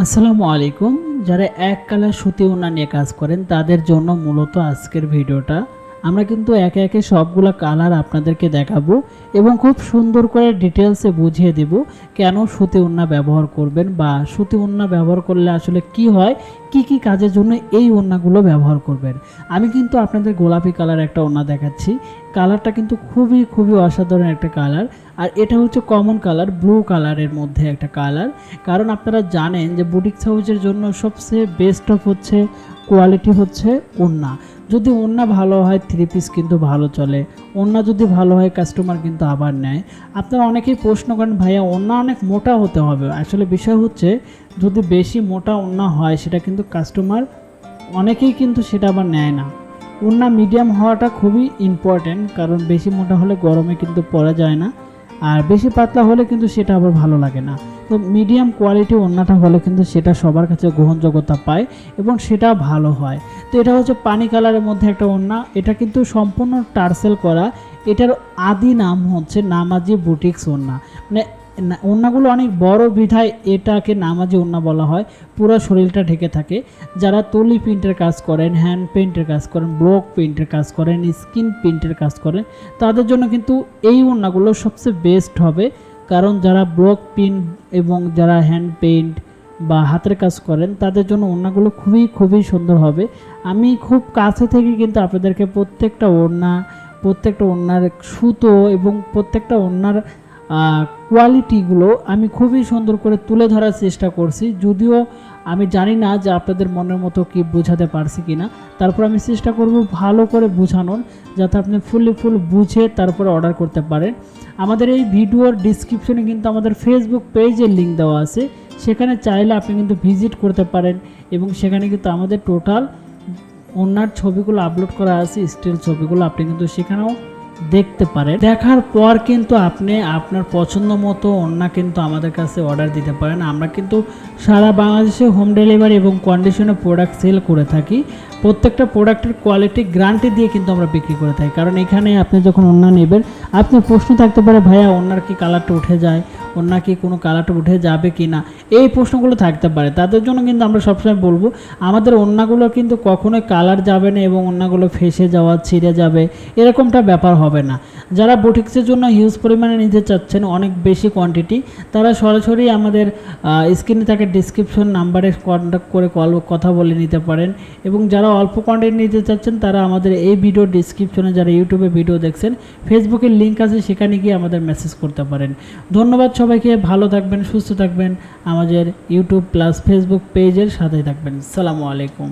আসসালামু আলাইকুম। যারা এক কালার সুতি ওনা নিয়ে কাজ করেন, তাদের জন্য মূলত আজকের ভিডিওটা আমরা কিন্তু একে একে সবগুলো কালার আপনাদেরকে দেখাবো এবং খুব সুন্দর করে ডিটেলসে বুঝিয়ে দেব কেন সুতি ওন্না ব্যবহার করবেন বা সুতি ওন্না ব্যবহার করলে আসলে কি হয়, কি কি কাজের জন্য এই ওন্নাগুলো ব্যবহার করবেন। আমি কিন্তু আপনাদের গোলাপি কালার একটা ওন্না দেখাচ্ছি। কালারটা কিন্তু খুবই খুবই অসাধারণ একটা কালার আর এটা হচ্ছে কমন কালার ব্লু কালারের মধ্যে একটা কালার কারণ আপনারা জানেন যে বুটিক হাউসের জন্য সবচেয়ে বেস্ট অফ হচ্ছে কোয়ালিটি হচ্ছে ওন্না যদি ওন্না ভালো হয় থ্রি পিস কিন্তু ভালো চলে। ওন্না যদি ভালো হয় কাস্টমার কিন্তু আবার নেয়। আপনারা অনেকেই প্রশ্ন করেন, ভাইয়া ওন্না অনেক মোটা হতে হবে। আসলে বিষয় হচ্ছে, যদি বেশি মোটা ওন্না হয়, সেটা কিন্তু কাস্টমার অনেকেই কিন্তু সেটা আবার নেয় না। ওন্না মিডিয়াম হওয়াটা খুবই ইম্পর্ট্যান্ট কারণ বেশি মোটা হলে গরমে কিন্তু পরা যায় না, আর বেশি পাতলা হলে কিন্তু সেটা আবার ভালো লাগে না। তো মিডিয়াম কোয়ালিটি ওন্নাটা হলে কিন্তু সেটা সবার কাছে গ্রহণযোগ্যতা পায় এবং সেটা ভালো হয়। তো এটা হচ্ছে পানি কালারের মধ্যে একটা ওড়না। এটা কিন্তু সম্পূর্ণ টার্সেল করা। এটার আদি নাম হচ্ছে নামাজি বুটিক্স ওড়না। মানে ওড়নাগুলো অনেক বড় বিধায় এটাকে নামাজি ওড়না বলা হয়। পুরো শরীরটা ঢেকে থাকে। যারা তুলি প্রিন্টের কাজ করেন, হ্যান্ড পেন্টের কাজ করেন, ব্লক প্রিন্টের কাজ করেন, স্কিন প্রিন্টের কাজ করেন, তাদের জন্য কিন্তু এই ওড়নাগুলো সবচেয়ে বেস্ট হবে। কারণ যারা ব্লক প্রিন্ট এবং যারা হ্যান্ড পেইন্ট বা হাতের কাজ করেন, তাদের জন্য ওড়নাগুলো খুবই খুবই সুন্দর হবে। আমি খুব কাছে থেকে কিন্তু আপনাদেরকে প্রত্যেকটা ওড়না, প্রত্যেকটা ওড়নার সুতো এবং প্রত্যেকটা ওড়নার কোয়ালিটিগুলো আমি খুবই সুন্দর করে তুলে ধরার চেষ্টা করছি। যদিও আমি জানি না যে আপনাদের মনের মতো কি বোঝাতে পারছি কি না তারপর আমি চেষ্টা করব ভালো করে বোঝানোর, যাতে আপনি ফুললি ফুল বুঝে তারপরে অর্ডার করতে পারেন। আমাদের এই ভিডিওর ডিসক্রিপশনে কিন্তু আমাদের ফেসবুক পেজের লিঙ্ক দেওয়া আছে। সেখানে চাইলে আপনি কিন্তু ভিজিট করতে পারেন এবং সেখানে কিন্তু আমাদের টোটাল ওনার ছবিগুলো আপলোড করা আছে, স্টিল ছবিগুলো আপনি কিন্তু সেখানেও দেখতে পারেন। দেখার পর কিন্তু আপনি আপনার পছন্দ মতো ওন্না কিন্তু আমাদের কাছে অর্ডার দিতে পারেন। আমরা কিন্তু সারা বাংলাদেশে হোম ডেলিভারি এবং কন্ডিশনে প্রোডাক্ট সেল করে থাকি। প্রত্যেকটা প্রোডাক্টের কোয়ালিটি গ্যারান্টি দিয়ে কিন্তু আমরা বিক্রি করে থাকি। কারণ এখানে আপনি যখন ওন্না নেবেন আপনি প্রশ্ন থাকতে পারে, ভাইয়া ওনার কি কালারটা উঠে যায়? ওনার কি কোনো কালারটা উঠে যাবে কি না? এই প্রশ্নগুলো থাকতে পারে। তাদের জন্য কিন্তু আমরা সবসময় বলব, আমাদের ওন্নাগুলো কিন্তু কখনোই কালার যাবে না এবং ওন্নাগুলো ফেসে যাওয়া, ছিঁড়ে যাবে, এরকমটা ব্যাপার হবে না। যারা বুটিক্সের জন্য হিউজ পরিমাণে নিতে চাচ্ছেন অনেক বেশি কোয়ান্টিটি তারা সরাসরি আমাদের স্ক্রিনে থাকে ডিসক্রিপশন নাম্বারে কন্ট্যাক্ট করে কল কথা বলে নিতে পারেন। এবং যারা অল্প কোয়ান্টিটি নিতে চাচ্ছেন, তারা আমাদের এই ভিডিও ডিসক্রিপশনে যারা ইউটিউবে ভিডিও দেখছেন ফেসবুকের লিঙ্ক আছে, সেখানে গিয়ে আমাদের মেসেজ করতে পারেন। ধন্যবাদ সবাইকে ভালো থাকবেন সুস্থ থাকবেন। আমাদের ইউটিউব প্লাস ফেসবুক পেজের সাথে থাকবেন। সালামু আলাইকুম।